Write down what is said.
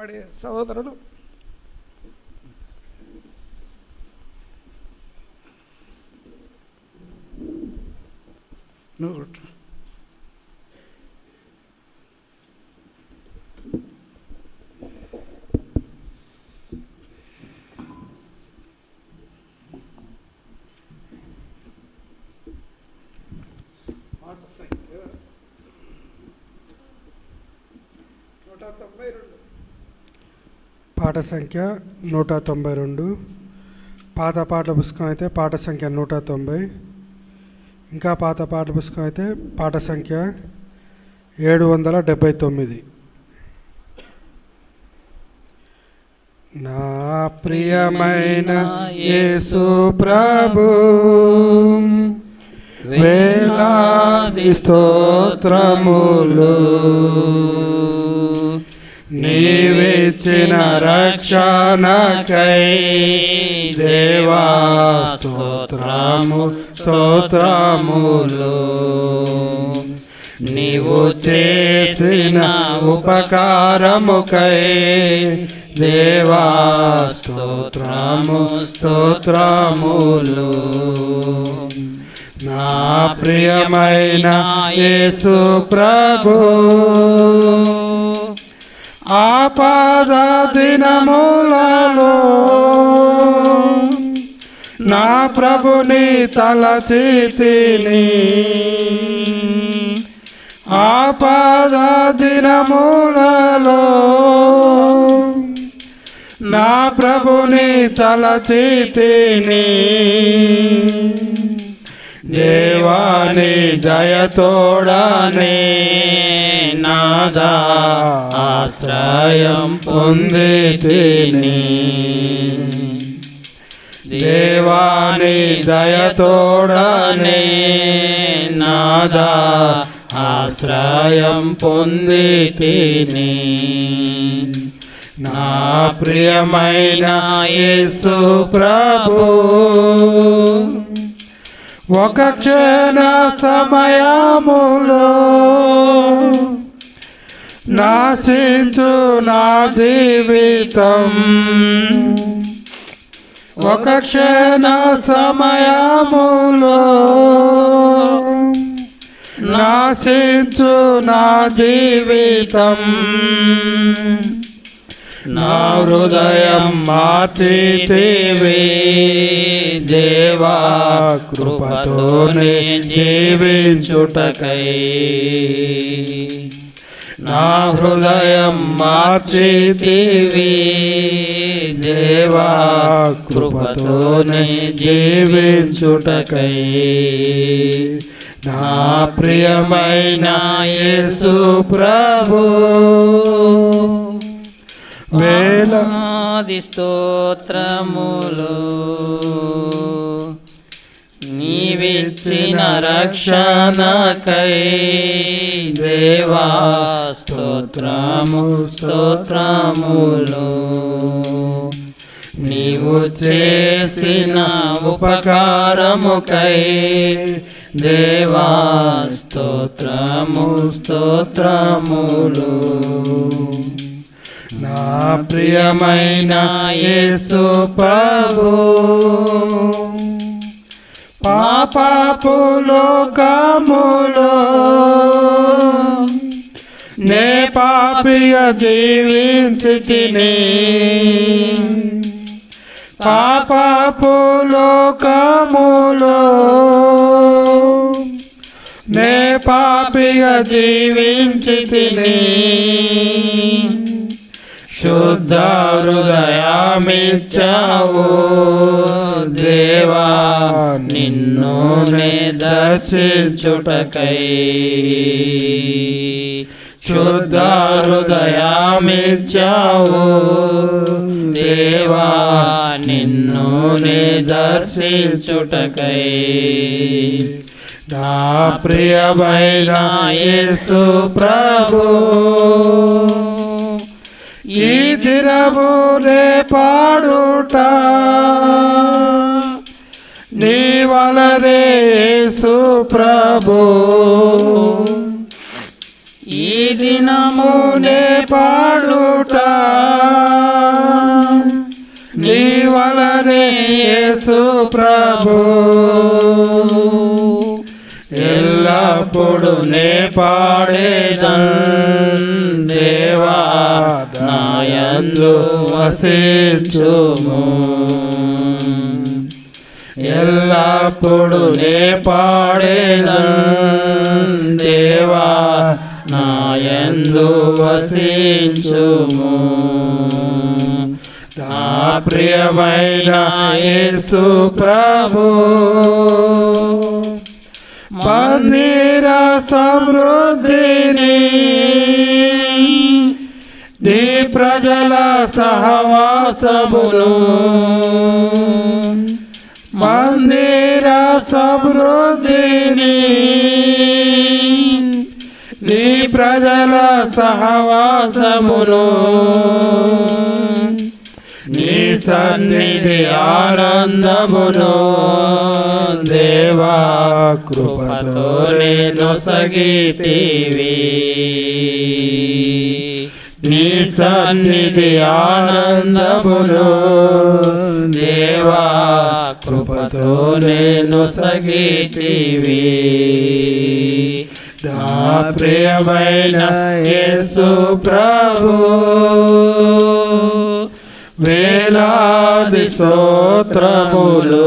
పాడే సహోదరుడు నువ్వు కొట్టు. మాట సంఖ్య నూట తొంభై రెండు పాట సంఖ్య నూట తొంభై రెండు. పాత పాటల పుస్తకం అయితే పాట సంఖ్య నూట తొంభై. ఇంకా పాత పాట పుస్తకం అయితే పాట సంఖ్య ఏడు వందల డెబ్భై తొమ్మిది. నా ప్రియమైన యేసు ప్రభు వేలాది స్తోత్రములు. నీవిచ్చిన రక్షణకై దేవా స్తోత్రము స్తోత్రములు. నీవు చేసిన ఉపకారముకై దేవా స్తోత్రము స్తోత్రములు. నా ప్రియమైన యేసు ప్రభు. ఆపద దినములలో నా ప్రభుని తలచితిని ఆపద దినములలో నా ప్రభుని తలచితిని దేవాని జయతోడనే నాదా ఆశ్రయం పొంది తిని దేవాని దయతోడనే నాదా ఆశ్రయం పొంది తిని నా ప్రియమైన యేసు ప్రభు ఒక క్షణ సమయములో నాశించు నా జీవితం. ఒక క్షణ సమయములో నాశించు నా జీవితం. నా హృదయం మార్చితివి దేవా కృపతోనే జీవించుటకై. నా హృదయం మార్చితివి. దేవా కృపతోనే జీవించుటకై. నా ప్రియమైన యేసు ప్రభు. వేల వేలాది స్తోత్రములు. ఇచ్చిన రక్షణకై దేవా స్తోత్రము స్తోత్రములు. నీవు చేసిన ఉపకారముకై దేవా స్తోత్రము స్తోత్రములు. నా ప్రియమైన యేసు ప్రభు పాపులోకములో నే పాపియ జీవించితిని. పాపపులోకములో నే పాపియ జీవించితిని. శుద్ధ హృదయామిచ్చావు దేవా నిన్ను దర్శించుటకై శుద్ధ హృదయామిచ్చావు దేవా నిన్ను దర్శించుటకై నా ప్రియమైన యేసు ప్రభు ఈ దినమునే పాడుట. నీ వలరే సుప్రభు ఈ దినమునే పాడుట. నీ వలరే సుప్రభు అప్పుడు నే పాడేదన్ దేవా నాయందు వసించుము. ఎల్లప్పుడు నే పాడేదన్ దేవా నాయందు వసించుము. నా ప్రియమైన యేసు ప్రభు మందిర సమృద్ధిని. నీ ప్రజల సహవాసమును. మందిర సమృద్ధిని. నీ ప్రజల సహవాసమును. సన్నిధి ఆనందమును దేవా కృపతో నేను సగితివి నీ సన్నిధి ఆనందమును దేవా కృపతో నేను సగితివి నా ప్రియమైన యేసు ప్రభు వేలాది స్తోత్రములు.